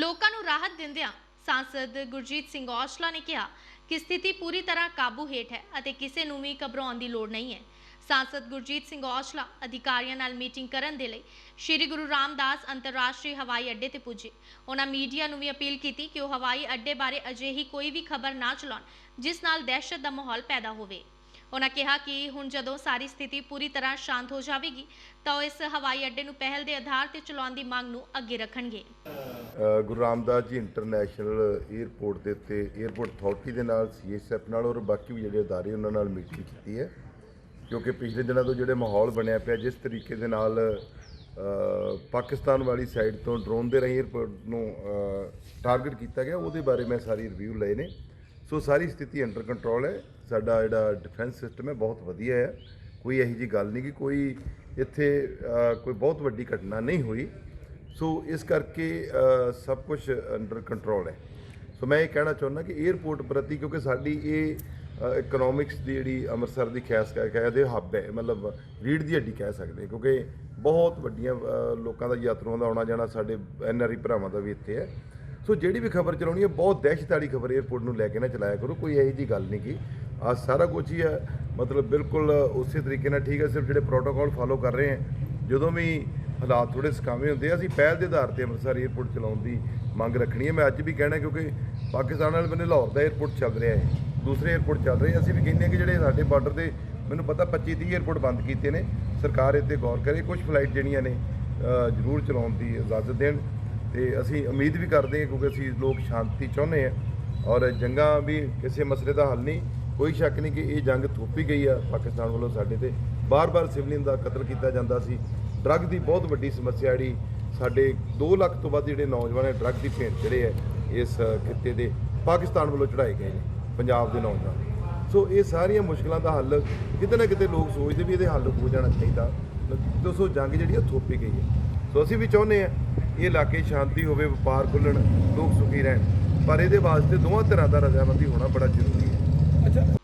ਲੋਕਾਂ ਨੂੰ ਰਾਹਤ ਦਿੰਦਿਆਂ ਸਾਂਸਦ ਗੁਰਜੀਤ ਸਿੰਘ ਔਜਲਾ ਨੇ ਕਿਹਾ ਕਿ ਸਥਿਤੀ ਪੂਰੀ ਤਰ੍ਹਾਂ ਕਾਬੂ ਹੇਠ ਹੈ ਅਤੇ ਕਿਸੇ ਨੂੰ ਵੀ ਘਬਰਾਉਣ ਦੀ ਲੋੜ ਨਹੀਂ ਹੈ। ਸਾਂਸਦ ਗੁਰਜੀਤ ਸਿੰਘ ਔਜਲਾ ਅਧਿਕਾਰੀਆਂ ਨਾਲ ਮੀਟਿੰਗ ਕਰਨ ਦੇ ਲਈ ਸ੍ਰੀ ਗੁਰੂ ਰਾਮਦਾਸ ਅੰਤਰਰਾਸ਼ਟਰੀ ਹਵਾਈ ਅੱਡੇ ਤੇ ਪੁੱਜੇ। ਉਹਨਾਂ ਮੀਡੀਆ ਨੂੰ ਵੀ ਅਪੀਲ ਕੀਤੀ ਕਿ ਉਹ ਹਵਾਈ ਅੱਡੇ ਬਾਰੇ ਅਜਿਹੀ ਕੋਈ ਵੀ ਖਬਰ ਨਾ ਚਲਾਉਣ, ਜਿਸ ਨਾਲ ਦਹਿਸ਼ਤ ਦਾ ਮਾਹੌਲ ਪੈਦਾ ਹੋਵੇ। ਉਹਨਾਂ ਕਿਹਾ ਕਿ ਹੁਣ ਜਦੋਂ ਸਾਰੀ ਸਥਿਤੀ ਪੂਰੀ ਤਰ੍ਹਾਂ ਸ਼ਾਂਤ ਹੋ ਜਾਵੇਗੀ, ਤਾਂ ਉਹ ਇਸ ਹਵਾਈ ਅੱਡੇ ਨੂੰ ਪਹਿਲ ਦੇ ਆਧਾਰ ਤੇ ਚਲਾਉਣ ਦੀ ਮੰਗ ਨੂੰ ਅੱਗੇ ਰੱਖਣਗੇ। ਗੁਰੂ ਰਾਮਦਾਸ ਜੀ ਇੰਟਰਨੈਸ਼ਨਲ 에ਅਰਪੋਰਟ ਦੇ ਉੱਤੇ 에ਅਰਪੋਰਟ ਅਥਾਰਟੀ ਦੇ ਨਾਲ ਸੀਐਸਐਫ ਨਾਲ ਔਰ ਬਾਕੀ ਵੀ ਜਿਹੜੇ ਅਦਾਰੇ ਉਹਨਾਂ ਨਾਲ ਮੀਟਿੰਗ ਕੀਤੀ ਹੈ। ਕਿਉਂਕਿ ਪਿਛਲੇ ਦਿਨਾਂ ਤੋਂ ਜਿਹੜੇ ਮਾਹੌਲ ਬਣਿਆ ਪਿਆ, ਜਿਸ ਤਰੀਕੇ ਦੇ ਨਾਲ ਪਾਕਿਸਤਾਨ ਵਾਲੀ ਸਾਈਡ ਤੋਂ ਡਰੋਨ ਦੇ ਰਾਹੀਂ 에ਅਰਪੋਰਟ ਨੂੰ ਟਾਰਗੇਟ ਕੀਤਾ ਗਿਆ, ਉਹਦੇ ਬਾਰੇ ਮੈਂ ਸਾਰੀ ਰਿਵਿਊ ਲਏ ਨੇ। ਸੋ ਸਾਰੀ ਸਥਿਤੀ ਅੰਡਰ ਕੰਟਰੋਲ ਹੈ। ਸਾਡਾ ਜਿਹੜਾ ਡਿਫੈਂਸ ਸਿਸਟਮ ਹੈ, ਬਹੁਤ ਵਧੀਆ ਹੈ। ਕੋਈ ਇਹੋ ਜੀ ਗੱਲ ਨਹੀਂ ਕਿ ਕੋਈ ਇੱਥੇ ਕੋਈ ਬਹੁਤ ਵੱਡੀ ਘਟਨਾ ਨਹੀਂ ਹੋਈ। ਸੋ ਇਸ ਕਰਕੇ ਸਭ ਕੁਝ ਅੰਡਰ ਕੰਟਰੋਲ ਹੈ। ਸੋ ਮੈਂ ਇਹ ਕਹਿਣਾ ਚਾਹੁੰਦਾ ਕਿ 에ਅਰਪੋਰਟ ਪ੍ਰਤੀ ਕਿਉਂਕਿ ਸਾਡੀ ਇਹ ਇਕਨੋਮਿਕਸ ਦੀ ਜਿਹੜੀ ਅੰਮ੍ਰਿਤਸਰ ਦੀ ਖੈਸ ਕਹਿ ਕਹਦੇ ਹੱਬ ਹੈ, ਮਤਲਬ ਰੀੜ ਦੀ ਹੱਡੀ ਕਹਿ ਸਕਦੇ ਕਿਉਂਕਿ ਬਹੁਤ ਵੱਡੀਆਂ ਲੋਕਾਂ ਦਾ ਯਾਤਰੂਆਂ ਦਾ ਆਉਣਾ ਜਾਣਾ ਸਾਡੇ ਐਨਆਰਆਈ ਭਰਾਵਾਂ ਦਾ ਵੀ ਇੱਥੇ ਹੈ। ਸੋ ਜਿਹੜੀ ਵੀ ਖਬਰ ਚਲਾਉਣੀ ਹੈ, ਬਹੁਤ ਦਹਿਸ਼ਤ ਵਾਲੀ ਖਬਰ 에어ਪੋਰਟ ਨੂੰ ਲੈ ਕੇ ਨਾ ਚਲਾਇਆ ਕਰੋ, ਕੋਈ ਇਹੋ ਜੀ ਗੱਲ ਨਹੀਂ ਕੀ। ਆ ਸਾਰਾ ਕੁਝ ਹੀ ਹੈ ਮਤਲਬ ਬਿਲਕੁਲ ਉਸੇ ਤਰੀਕੇ ਨਾਲ ਠੀਕ ਹੈ ਸਿਰਫ ਜਿਹੜੇ ਪ੍ਰੋਟੋਕਾਲ ਫਾਲੋ ਕਰ ਰਹੇ ਹਾਂ ਜਦੋਂ ਵੀ ਹਾਲਾਤ ਥੋੜੇ ਸਕਾਵੇਂ ਹੁੰਦੇ ਆ, ਅਸੀਂ ਪਹਿਲ ਦੇ ਆਧਾਰ ਤੇ ਅੰਮ੍ਰਿਤਸਰ 에어ਪੋਰਟ ਚਲਾਉਣ ਦੀ ਮੰਗ ਰੱਖਣੀ ਹੈ। ਮੈਂ ਅੱਜ ਵੀ ਕਹਿਣਾ ਕਿਉਂਕਿ ਪਾਕਿਸਤਾਨ ਨਾਲ ਮੈਨੇ ਲਾਹੌਰ ਦਾ 에어ਪੋਰਟ ਚੱਲ ਰਿਹਾ ਹੈ, ਦੂਸਰੇ 에어ਪੋਰਟ ਚੱਲ ਰਹੇ ਅਸੀਂ ਵੀ ਕਹਿੰਦੇ ਹਾਂ ਕਿ ਜਿਹੜੇ ਸਾਡੇ ਬਾਰਡਰ ਦੇ, ਮੈਨੂੰ ਪਤਾ 25 30 에어ਪੋਰਟ ਬੰਦ ਕੀਤੇ ਨੇ। ਸਰਕਾਰ ਇੱਥੇ ਗੌਰ ਕਰੇ ਕੁਝ ਫਲਾਈਟ ਜਿਹੜੀਆਂ ਨੇ ਜ਼ਰੂਰ ਚਲਾਉਣ ਦੀ ਇਜਾਜ਼ਤ ਦੇਣ। ਤੇ ਅਸੀਂ ਉਮੀਦ ਵੀ ਕਰਦੇ ਹਾਂ ਕਿਉਂਕਿ ਅਸੀਂ ਲੋਕ ਸ਼ਾਂਤੀ ਚਾਹੁੰਦੇ ਹਾਂ ਔਰ ਜੰਗਾਂ ਵੀ ਕਿਸੇ ਮਸਲੇ ਦਾ ਹੱਲ ਨਹੀਂ, ਕੋਈ ਸ਼ੱਕ ਨਹੀਂ ਕਿ ਇਹ ਜੰਗ ਥੋਪੀ ਗਈ ਆ ਪਾਕਿਸਤਾਨ ਵੱਲੋਂ ਸਾਡੇ ਤੇ। ਬਾਰ-ਬਾਰ ਸਿਵਲੀਅਨ ਦਾ ਕਤਲ ਕੀਤਾ ਜਾਂਦਾ ਸੀ। ਡਰੱਗ ਦੀ ਬਹੁਤ ਵੱਡੀ ਸਮੱਸਿਆ ਜਿਹੜੀ ਸਾਡੇ 2 ਲੱਖ ਤੋਂ ਵੱਧ ਜਿਹੜੇ ਨੌਜਵਾਨ ਹੈ, ਡਰੱਗ ਦੀ ਭੇਂਟ ਜਿਹੜੇ ਹੈ, ਇਸ ਖਿੱਤੇ ਦੇ ਪਾਕਿਸਤਾਨ ਵੱਲੋਂ ਚੜਾਏ ਗਏ ਨੇ, ਪੰਜਾਬ ਦੇ ਨੌਜਵਾਨ। ਸੋ ਇਹ ਸਾਰੀਆਂ ਮੁਸ਼ਕਲਾਂ ਦਾ ਹੱਲ ਕਿਤੇ ਨਾ ਕਿਤੇ ਲੋਕ ਸੋਚਦੇ ਵੀ ਇਹਦੇ ਹੱਲ ਹੋ ਜਾਣਾ ਚਾਹੀਦਾ। ਦੋਸਤੋ ਜੰਗ ਜਿਹੜੀ ਆ ਥੋਪੀ ਗਈ ਹੈ। ਸੋ ਅਸੀਂ ਵੀ ਚਾਹੁੰਦੇ ਆ ਇਹ ਇਲਾਕੇ ਸ਼ਾਂਤੀ ਹੋਵੇ, ਵਪਾਰ ਖੁੱਲਣ, ਲੋਕ ਸੁਖੀ ਰਹਿਣ। ਪਰ ਇਹਦੇ ਵਾਸਤੇ ਦੋਵਾਂ ਤਰ੍ਹਾਂ ਦਾ ਰਜ਼ਾਮੰਦੀ ਹੋਣਾ ਬੜਾ ਜ਼ਰੂਰੀ ਹੈ। ਅੱਛਾ।